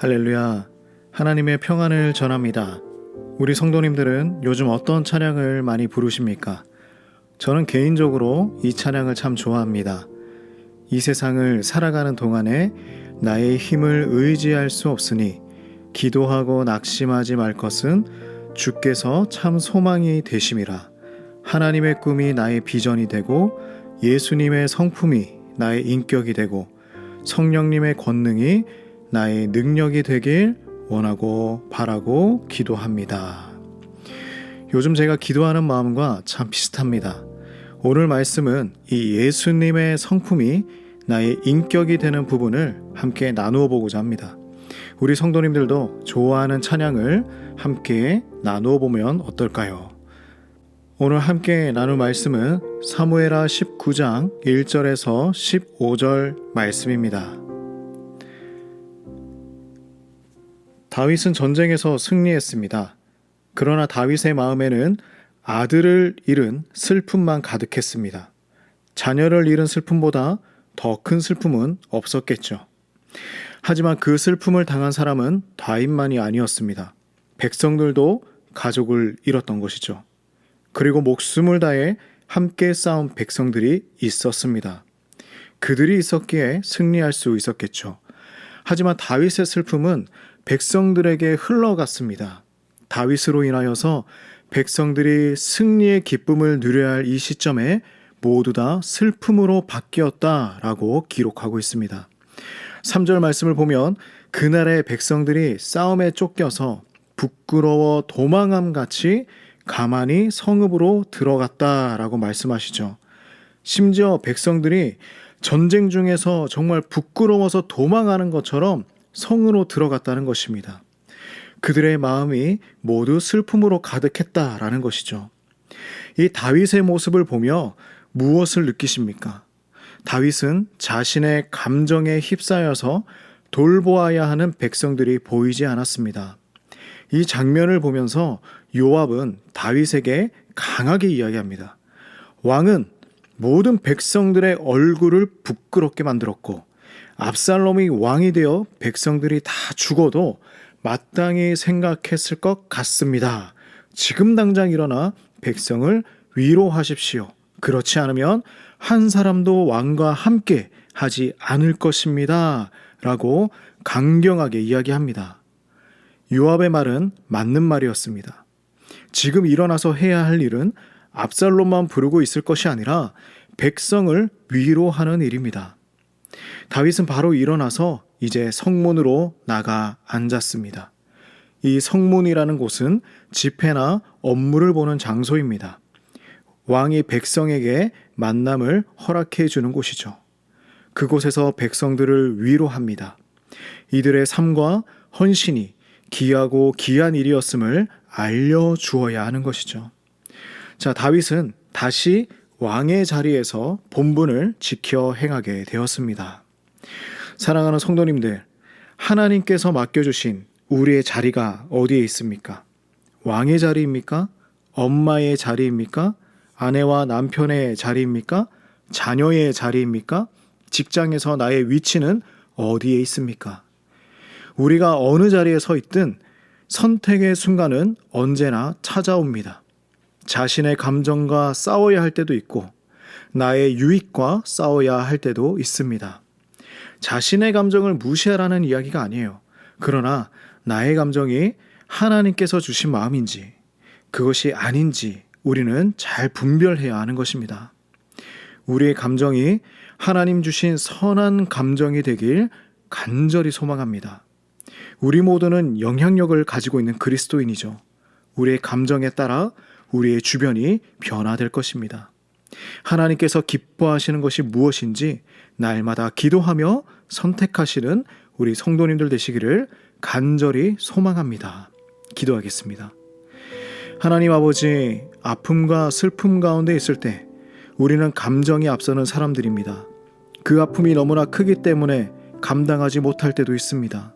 할렐루야. 하나님의 평안을 전합니다. 우리 성도님들은 요즘 어떤 찬양을 많이 부르십니까? 저는 개인적으로 이 찬양을 참 좋아합니다. 이 세상을 살아가는 동안에 나의 힘을 의지할 수 없으니 기도하고 낙심하지 말 것은 주께서 참 소망이 되심이라. 하나님의 꿈이 나의 비전이 되고 예수님의 성품이 나의 인격이 되고 성령님의 권능이 나의 능력이 되길 원하고 바라고 기도합니다. 요즘 제가 기도하는 마음과 참 비슷합니다. 오늘 말씀은 이 예수님의 성품이 나의 인격이 되는 부분을 함께 나누어 보고자 합니다. 우리 성도님들도 좋아하는 찬양을 함께 나누어 보면 어떨까요? 오늘 함께 나눌 말씀은 사무에라 19장 1절에서 15절 말씀입니다. 다윗은 전쟁에서 승리했습니다. 그러나 다윗의 마음에는 아들을 잃은 슬픔만 가득했습니다. 자녀를 잃은 슬픔보다 더 큰 슬픔은 없었겠죠. 하지만 그 슬픔을 당한 사람은 다윗만이 아니었습니다. 백성들도 가족을 잃었던 것이죠. 그리고 목숨을 다해 함께 싸운 백성들이 있었습니다. 그들이 있었기에 승리할 수 있었겠죠. 하지만 다윗의 슬픔은 백성들에게 흘러갔습니다. 다윗으로 인하여서 백성들이 승리의 기쁨을 누려야 할 이 시점에 모두 다 슬픔으로 바뀌었다라고 기록하고 있습니다. 3절 말씀을 보면 그날의 백성들이 싸움에 쫓겨서 부끄러워 도망함 같이 가만히 성읍으로 들어갔다라고 말씀하시죠. 심지어 백성들이 전쟁 중에서 정말 부끄러워서 도망하는 것처럼 성으로 들어갔다는 것입니다. 그들의 마음이 모두 슬픔으로 가득했다라는 것이죠. 이 다윗의 모습을 보며 무엇을 느끼십니까? 다윗은 자신의 감정에 휩싸여서 돌보아야 하는 백성들이 보이지 않았습니다. 이 장면을 보면서 요압은 다윗에게 강하게 이야기합니다. 왕은 모든 백성들의 얼굴을 부끄럽게 만들었고 압살롬이 왕이 되어 백성들이 다 죽어도 마땅히 생각했을 것 같습니다. 지금 당장 일어나 백성을 위로하십시오. 그렇지 않으면 한 사람도 왕과 함께 하지 않을 것입니다. 라고 강경하게 이야기합니다. 요압의 말은 맞는 말이었습니다. 지금 일어나서 해야 할 일은 압살롬만 부르고 있을 것이 아니라 백성을 위로하는 일입니다. 다윗은 바로 일어나서 이제 성문으로 나가 앉았습니다. 이 성문이라는 곳은 집회나 업무를 보는 장소입니다. 왕이 백성에게 만남을 허락해 주는 곳이죠. 그곳에서 백성들을 위로합니다. 이들의 삶과 헌신이 귀하고 귀한 일이었음을 알려주어야 하는 것이죠. 자, 다윗은 다시 왕의 자리에서 본분을 지켜 행하게 되었습니다. 사랑하는 성도님들, 하나님께서 맡겨주신 우리의 자리가 어디에 있습니까? 왕의 자리입니까? 엄마의 자리입니까? 아내와 남편의 자리입니까? 자녀의 자리입니까? 직장에서 나의 위치는 어디에 있습니까? 우리가 어느 자리에 서 있든 선택의 순간은 언제나 찾아옵니다. 자신의 감정과 싸워야 할 때도 있고, 나의 유익과 싸워야 할 때도 있습니다. 자신의 감정을 무시하라는 이야기가 아니에요. 그러나 나의 감정이 하나님께서 주신 마음인지, 그것이 아닌지 우리는 잘 분별해야 하는 것입니다. 우리의 감정이 하나님 주신 선한 감정이 되길 간절히 소망합니다. 우리 모두는 영향력을 가지고 있는 그리스도인이죠. 우리의 감정에 따라 우리의 주변이 변화될 것입니다. 하나님께서 기뻐하시는 것이 무엇인지 날마다 기도하며 선택하시는 우리 성도님들 되시기를 간절히 소망합니다. 기도하겠습니다. 하나님 아버지, 아픔과 슬픔 가운데 있을 때 우리는 감정이 앞서는 사람들입니다. 그 아픔이 너무나 크기 때문에 감당하지 못할 때도 있습니다.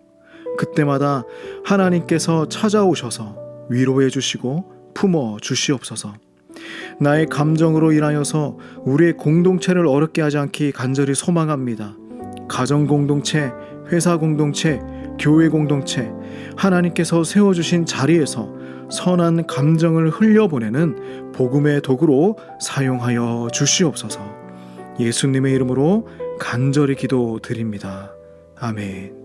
그때마다 하나님께서 찾아오셔서 위로해 주시고 품어 주시옵소서. 나의 감정으로 인하여서 우리의 공동체를 어렵게 하지 않기 간절히 소망합니다. 가정 공동체, 회사 공동체, 교회 공동체, 하나님께서 세워주신 자리에서 선한 감정을 흘려보내는 복음의 도구로 사용하여 주시옵소서 예수님의 이름으로 간절히 기도드립니다. 아멘.